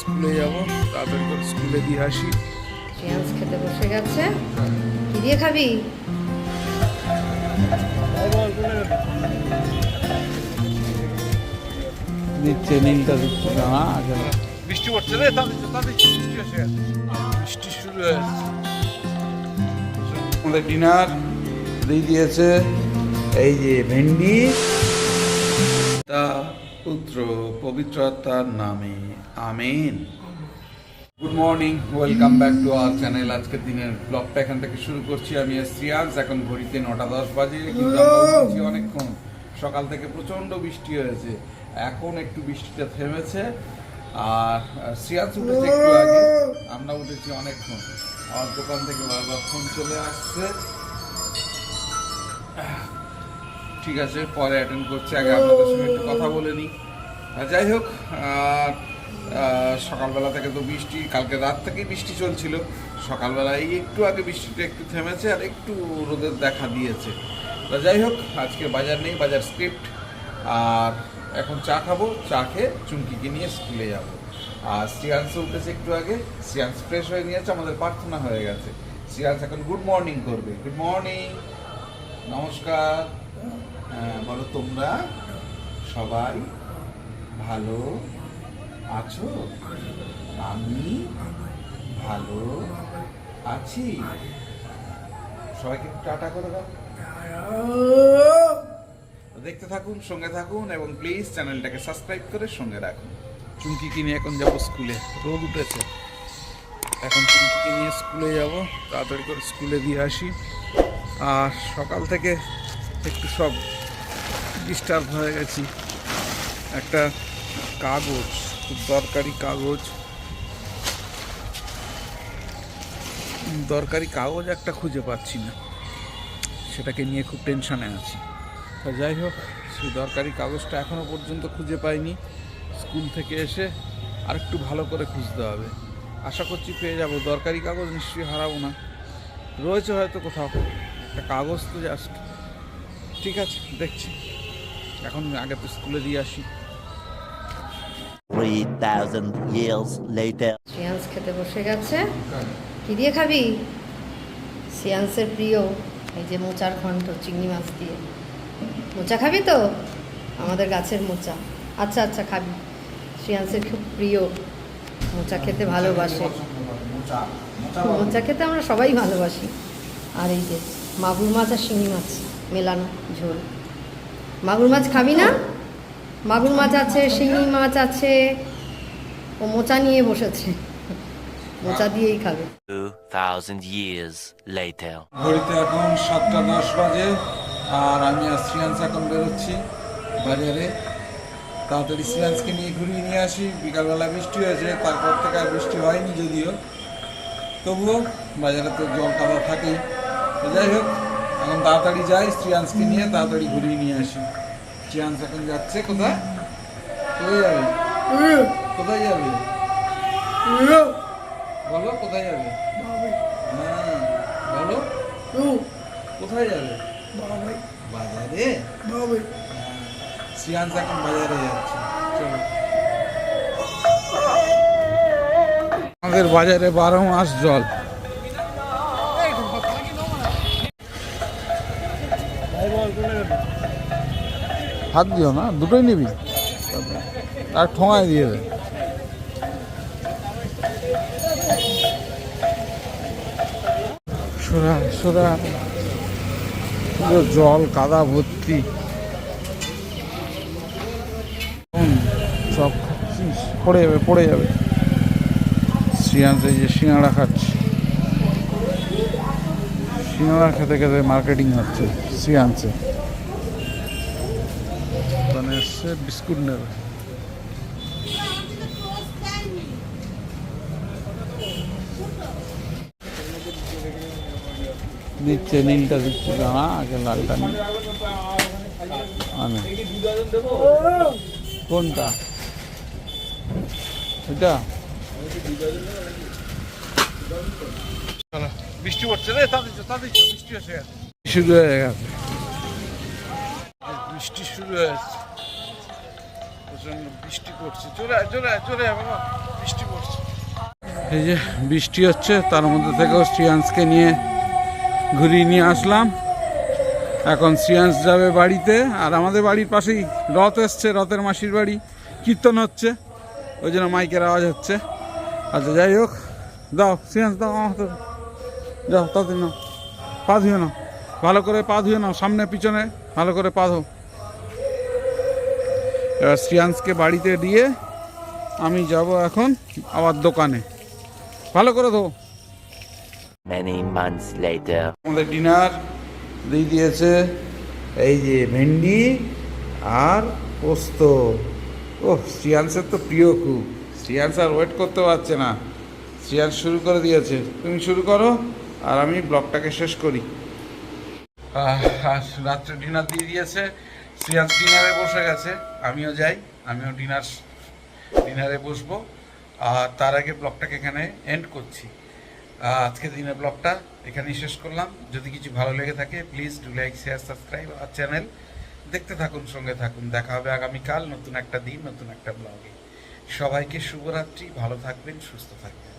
স্কুলে যাব তাড়াতাড়ি করে স্কুলে দিয়ে আসি। পেঁয়াজ খেতে বসে গেছে। কি দিয়ে খাবি? নিচ্ছে নীলটা দিচ্ছে না আগে। বৃষ্টি পড়ছে রে তাদের তাদের বৃষ্টি এসে বৃষ্টি শুরু হয়েছে। আমাদের ডিনার দিয়ে দিয়েছে এই যে ভেন্ডি তা পুত্র পবিত্র আত্মার নামে। Amen. Good morning welcome back to our channel আজকের দিনের ব্লগটা এখান থেকে শুরু করছি। আমি শ্রিয়াংস এখন ঘড়িতে নটা দশ বাজে। কিন্তু অনেকক্ষণ। সকাল থেকে প্রচণ্ড বৃষ্টি হয়েছে। এখন একটু বৃষ্টিটা থেমেছে। আর শ্রিয়াংস উঠেছে একটু আগে। আমরা উঠেছি অনেকক্ষণ। আমার দোকান থেকে বারবার ফোন চলে আসছে। ঠিক আছে পরে অ্যাটেন্ড করছি আগে আপনাদের সঙ্গে একটু কথা বলে নিই। যাই হোক আর, সকালবেলা থেকে তো বৃষ্টি কালকে রাত থেকেই বৃষ্টি চলছিল। সকালবেলা এই একটু আগে বৃষ্টিটা একটু থেমেছে আর একটু রোদের দেখা দিয়েছে। তা যাই হোক আজকে বাজার নেই বাজার স্ক্রিপ্ট আর এখন চা খাব চা খেয়ে চুমকিকে নিয়ে স্কুলে যাব। আর শ্রিয়াংশ উঠেছে একটু আগে শ্রিয়াংশ ফ্রেশ হয়ে নিয়েছে আমাদের প্রার্থনা হয়ে গেছে। শ্রিয়াংশ এখন গুড মর্নিং করবে। গুড মর্নিং নমস্কার। বলো তোমরা সবাই ভালো আছো? আমি ভালো আছি। সবাইকে টাটা করে দাও। দেখতে থাকুন, সঙ্গে থাকুন এবং প্লিজ চ্যানেলটাকে সাবস্ক্রাইব করে সঙ্গে রাখুন। চুমকি কিনে এখন যাব স্কুলে। রোদ উঠেছে। এখন চুমকিকে নিয়ে স্কুলে যাব। তাড়াতাড়ি করে স্কুলে দিয়ে আসি। আর সকাল থেকে একটু সব ডিস্টার্ব হয়ে গেছি। একটা কাগজ, খুব দরকারি কাগজ। দরকারি কাগজ একটা খুঁজে পাচ্ছি না। সেটাকে নিয়ে খুব টেনশনে আছি। তা যাই হোক, সেই দরকারি কাগজটা এখনও পর্যন্ত খুঁজে পাইনি। স্কুল থেকে এসে আর একটু ভালো করে খুঁজতে হবে। আশা করছি পেয়ে যাব। দরকারি কাগজ নিশ্চয়ই হারাবো না। রয়েছে হয়তো কোথাও। একটা কাগজ তো জাস্ট ঠিক আছে, দেখছি। এখন আগে তো স্কুলে দিয়ে আসি। 3,000 years later. পেঁয়াজ খেতে বসে গেছে। কি দিয়ে খাবি? সিয়ান্সের প্রিয় এই যে মোচার ঘন্ট চিংড়ি মাছ দিয়ে। মোচা খাবি তো? আমাদের গাছের মোচা। আচ্ছা আচ্ছা খাবি। শ্রিয়ান্সের খুব প্রিয়। মোচা খেতে ভালোবাসে। মোচা খেতে আমরা সবাই ভালোবাসি। আর এই যে মাগুর মাছ আর শিঙি মাছ মেলানো ঝোল। মাগুর মাছ খাবি না? মাগুর মাছ আছে শিঙি মাছ আছে ও মোচা নিয়ে বসেছে। মোচা দিয়েই খাবে। 2,000 years later. ঘড়িতে এখন সাতটা দশ বাজে আর আমি আর শ্রিয়াংশ এখন বেরোচ্ছি বাজারে। তাড়াতাড়ি শ্রিয়াংশকে নিয়ে ঘুরিয়ে নিয়ে আসি। বিকালবেলা বৃষ্টি হয়েছে তারপর থেকে আর বৃষ্টি হয়নি যদিও। তবুও বাজারে তো জল কাদা থাকেই। যাই হোক এখন তাড়াতাড়ি যাই, শ্রিয়াংশকে নিয়ে তাড়াতাড়ি ঘুরিয়ে নিয়ে আসি। শ্রিয়াংশ এখন যাচ্ছে কোথায়? কোথায় যাবে? কোথায় যাবে? বলো, কোথায় যাবে? হ্যাঁ বলো। কোথায় যাবে? বাজারে? সিয়ান্স এখন বাজারে যাচ্ছে। চলো। আমাদের বাজারে বারো মাস জল। হাত দিও না, দুটোই নিবি। আর ঠোঙায় দিয়ে দে। জল, কাদা ভর্তি। সব খাচ্ছিস পড়ে যাবে পড়ে যাবে। শ্রিয়াংশ যে সিঙ্গাড়া খাচ্ছে। সিঙ্গাড়া খেতে খেতে মার্কেটিং হচ্ছে শ্রিয়াংশে মানে এসছে বিস্কুট নেবে। দিচ্ছে নীলটা দিচ্ছে দাঁড়া আগে লালটা নিই কোনটা? এটা? বৃষ্টি পড়ছে রে বৃষ্টি এসে গেছে। শুরু হয়ে গেছে। বৃষ্টি শুরু হয়েছে এই যে বৃষ্টি হচ্ছে, তার মধ্যে থেকেও শ্রিয়াংশকে নিয়ে ঘুরিয়ে নিয়ে আসলাম। এখন শ্রিয়াংশ যাবে বাড়িতে, আর আমাদের বাড়ির পাশেই রথ এসছে, রথের মাসির বাড়ি। কীর্তন হচ্ছে, ওই জন্য মাইকের আওয়াজ হচ্ছে। আচ্ছা যাই হোক, দাও শ্রিয়াংশ দাও, আমার দাও। যাও, তাতে নাও, পা ধুয়ে নাও। ভালো করে পা ধুয়ে নাও, সামনে, পিছনে, ভালো করে পা ধো। এবার শ্রিয়াংশকে বাড়িতে দিয়ে আমি যাব এখন আবার দোকানে। ভালো করে ধো. আমাদের ডিনার দিয়ে দিয়েছে এই যে ভেন্ডি আর পোস্ত। ও শ্রিয়াংসের তো প্রিয় খুব। শ্রিয়াংস আর ওয়েট করতে পারছে না। শ্রিয়াংস শুরু করে দিয়েছে। তুমি শুরু করো আর আমি ব্লগটাকে শেষ করি। আর রাত্রে ডিনার দিয়ে দিয়েছে। শ্রিয়াংস ডিনারে বসে গেছে, আমিও যাই, আমিও ডিনার, ডিনারে বসবো। আর তার আগে ব্লগটাকে এখানে এন্ড করছি। আজকে দিনের ব্লগটা এখানেই শেষ করলাম। যদি কিছু ভালো লেগে থাকে please do like share subscribe R channel দেখতে থাকুন, সঙ্গে থাকুন। দেখা হবে আগামীকাল নতুন একটা দিন, নতুন একটা ব্লগে সবাইকে শুভরাত্রি, ভালো থাকবেন, সুস্থ থাকবেন।